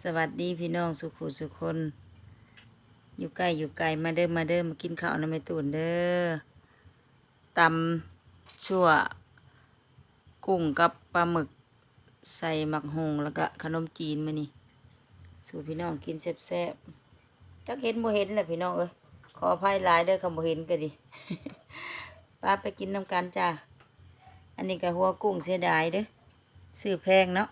สวัสดีพี่น้องสุขุสุคน อยู่ใกล้อยู่ไกลมาเด้อมาเด้อมากินข้าวน้ำไม่ตูนเด้อตำชั่ว กุ้งกับปลาหมึก ใส่หมักหงแล้วก็ขนมจีนมานี่ สู่พี่น้องกินแซ่บๆจักเห็นบ่เห็นแหละพี่น้องเอ้ยขออภัยหลายเด้อคำบ่เห็นก็ดีป้าไปกินน้ำกันจ้าอันนี้ก็หัวกุ้งเสียดายเด้อซื้อแพงเนาะ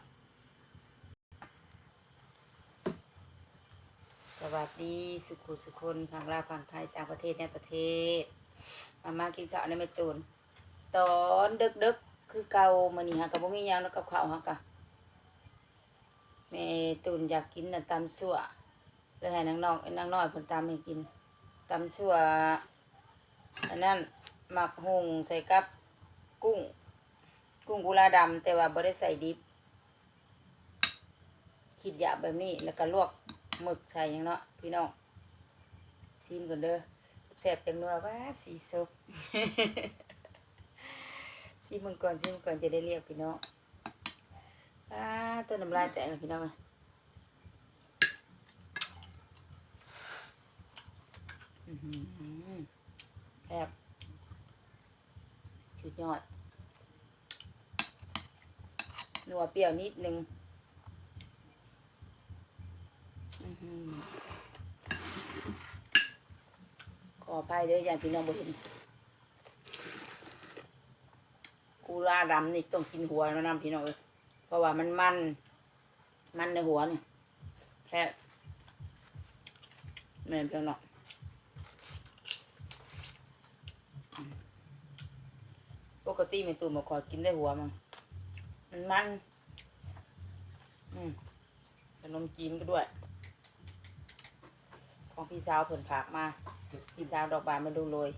ส วัสดีสุขุสุคนพังลาวพังไทยต่างประเทศในประเทศ มามากินข้าวในเมตูนตอนดึกดึกคือเกามื้อนี้ฮะกับบ่มียังแล้วกับข้าวฮะกะแม่ตูนอยากกินน่ะตำสั่วเลยให้นางน้องนางน้อยเพิ่นตำให้กินตำสั่วอันนั้นหมักหุงใส่กับกุ้ง กุ้งกุลาดำแต่ว่าบ่ได้ใส่ดิบคิดยาแบบนี้แล้วก็ลวก หมึกใส่ยังเนาะพี่น้องซิมกันเด้อแซ่บจังนัวว่าสีสุกซิมมันก่อนซิมก่อนจะได้เรียกพี่น้องอ้าต้นน้ำลายแตกเลยพี่น้องเอ้ยอื้อหือแซ่บสุดยอดนัวเปรี้ยวนิดนึง อื้อหือ ขออภัยเด้อยางพี่น้องบ่เห็นกูราดำนี่ต้องกินหัวมันนำพี่น้องเอ้ยเพราะว่ามันมัน มันในหัวนี่แค่แม่เพียงเนาะอืมปกติแม่ตูมาขอกินได้หัวมันมันมัน อืมขนมจีนก็ด้วย ของพี่สาวเพิ่นฝากมา พี่สาวดอกบานมาดูเลย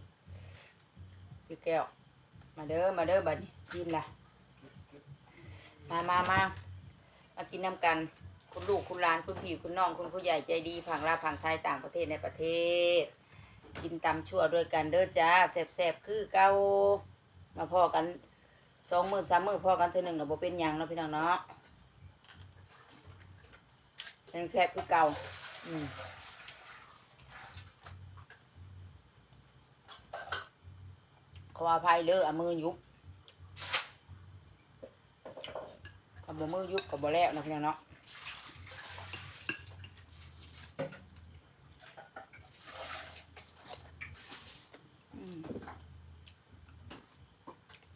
พี่แก้ว มาเด้อ มาเด้อบัดนี้ชิมละมามามามากินน้ำกัน คุณลูกคุณหลานคุณพี่คุณน้องคุณผู้ใหญ่ใจดีผังลาวผังไทยต่างประเทศในประเทศ กินตำชั่วด้วยกันเด้อจ้าแซ่บๆคือเก้ามาพอกันสองมือสามมือพอกันเท่านึงกับโบเป็นหยังเนาะพี่น้องเนาะยังแซ่บคือเก่า อืม ขออภัยเลยเอามือยุบกับมือยุบกับบ่แล้วนะพี่น้องเนาะ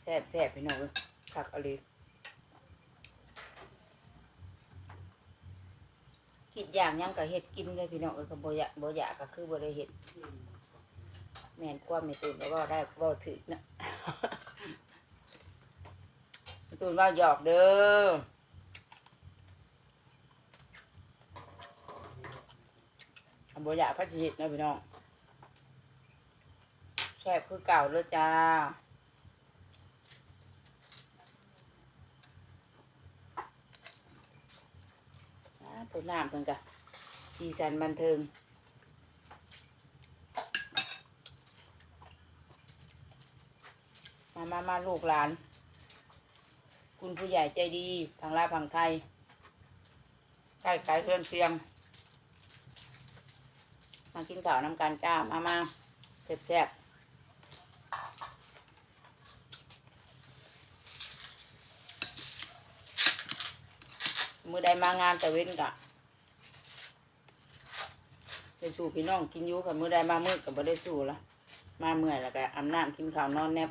แซ่บแซ่บพี่น้องเอ้ยผักอะไรคิดอย่างยังก็เห็ดกินเลยพี่น้องเอ้ยก็บ่อยากบ่อยากก็คือบ่ได้เห็ด แม่นความไม่ตื่นแล้วก็ได้เว่าถึกนะไม่ตื่นว่าหยอกเด้ออันบอยาพัชหิตนะพี่น้องแซ่บคือเก่าเลยจ้าอ่าตัวน้ำเพิ่นกะสีสันบันเทิง มามาลูกหลาน คุณผู้ใหญ่ใจดีทางลาวฝั่งไทยใกล้ไกลเพื่อนเสียง มากินข้าวน้ำกันจ้ามามาแซ่บแซ่บมือใดมางานแต่เว้นกะไปสู่พี่น้องกินยูกับมือใดมามืดกับบ่ได้สู่ละมาเมื่อยแล้วก็อาบน้ำกินข้าวนอนแนบ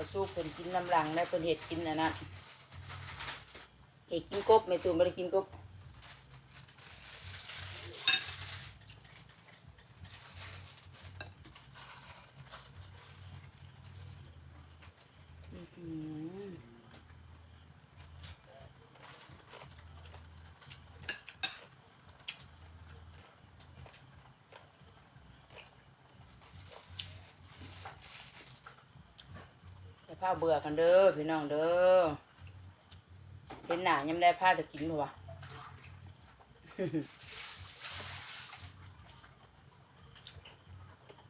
อสู้เพิ่นกินน้ำหลังได้เพิ่นเห็ดกินอันนั้นเห็ดกินกบไม่ตูนไม่ได้กินกบอื้อหือ ผ้าเบื่อกันเด้อพี่น้องเด้อเป็นหนายังได้ผ้าจะกินบ่วะ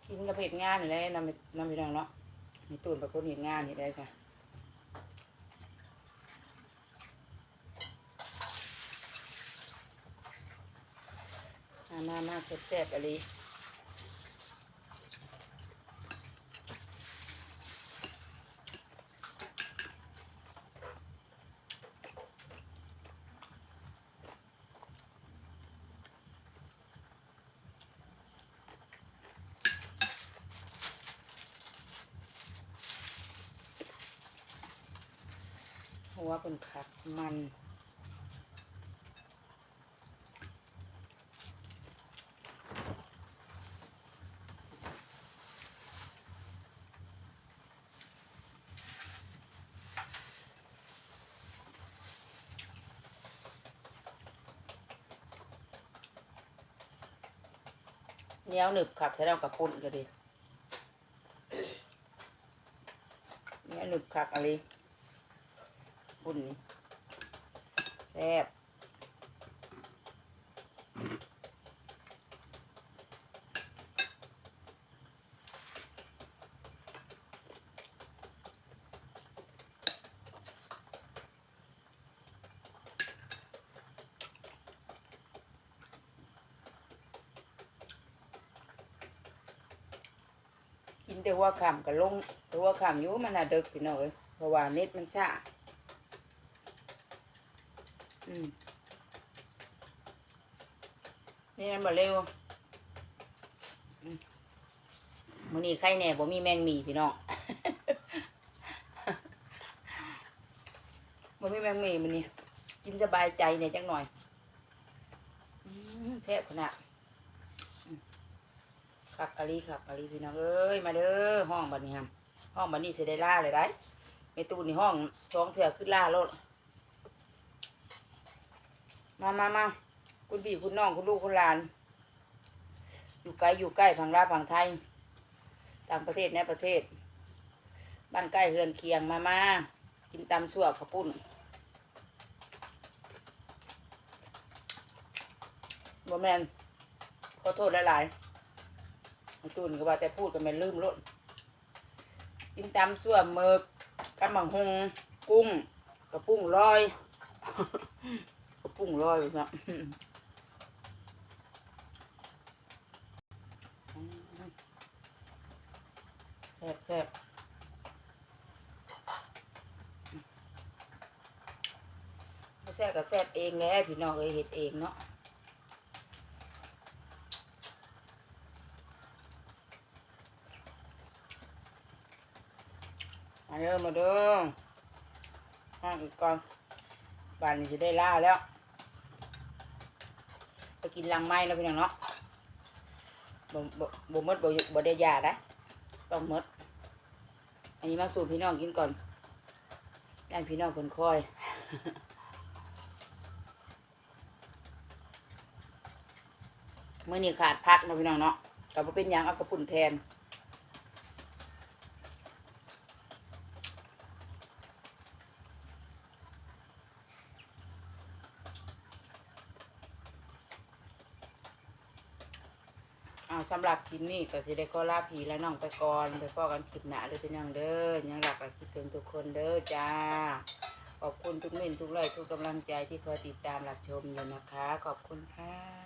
กินกับเห็ดงานนี่แหละนำไปนำพี่น้องเนาะมีตูนประคนเห็ดงานนี่ได้ค่ะมามามาเสร็จแซ่บอะไร หัวเป็นขักมันเนี้ยวหนึบขักใช้เรากับปุ่นก็ดีเนี้ยวหนึบขักอะไร ปุ่นนี่แซ่บกินแต่ว่าขำกับลงแต่ว่าขำอยู่มันน่ะเดึกพี่น้อยเพราะว่าเน็ตมันซ่าอืม นี่มันบ่เร็วอืมมื้อนี้ไข่แหน่บ่มีแมงหมีพี่น้องบ่มีแมงหมีมื้อนี้กินสบายใจเนี่ยจังหน่อยอืมแซ่บขนาดอืมคักอะลีคักอะลีพี่น้องเอ้ยมาเด้อห้องบัดนี้ครับห้องบัดนี้สิได้ล่าเลยได้ในตู้นี่ห้องสองเถื่อขึ้นล่าโลด มามามาคุณพี่คุณน้องคุณลูกคุณหลาน อยู่ไกลอยู่ใกล้พังลาวพังไทย ต่างประเทศในประเทศ บ้านใกล้เรือนเคียงมามากินตำสั่วขปุ้นบ่แมนขอโทษหลายๆไอ้ตุนก็ว่าแต่พูดก็แม่นลืมรถกินตำสั่วหมึกกำบังหงกุ้งกระปุ้งลอย กระปุ้งลอยไปเนาะแซ่บแซ่บบ่แซ่บก็แซ่บเองแหล้วพี่น้องเอ้ยเฮ็ดเองเนาะมาเด้อมาเด้อห้างอีกก่อน บ้านนี้จะได้ล่าแล้ว ไปกินลังไม้แล้วพี่น้องเนาะบ่บ่บ่มดบ่บ่ได้ยานะต้องมด อันนี้มาสู่พี่น้องกินก่อนได้พี่น้องคนคอยเมื่อนี้ขาดพักนาะพี่น้องเนาะกับเป็นยังเอากระปุ่นแทน อ้าวสำหรับคลิปนี้ก็สิได้ขอลาผีและน้องไปก่อนไปพ่อกันคลิปหน้าเด้อพี่น้องเด้อยังหลักก็คิดถึงทุกคนเด้อจ้า ขอบคุณทุกเม่นทุกไลค์ทุกกำลังใจที่คอยติดตามรับชมอยู่นะคะ ขอบคุณค่ะ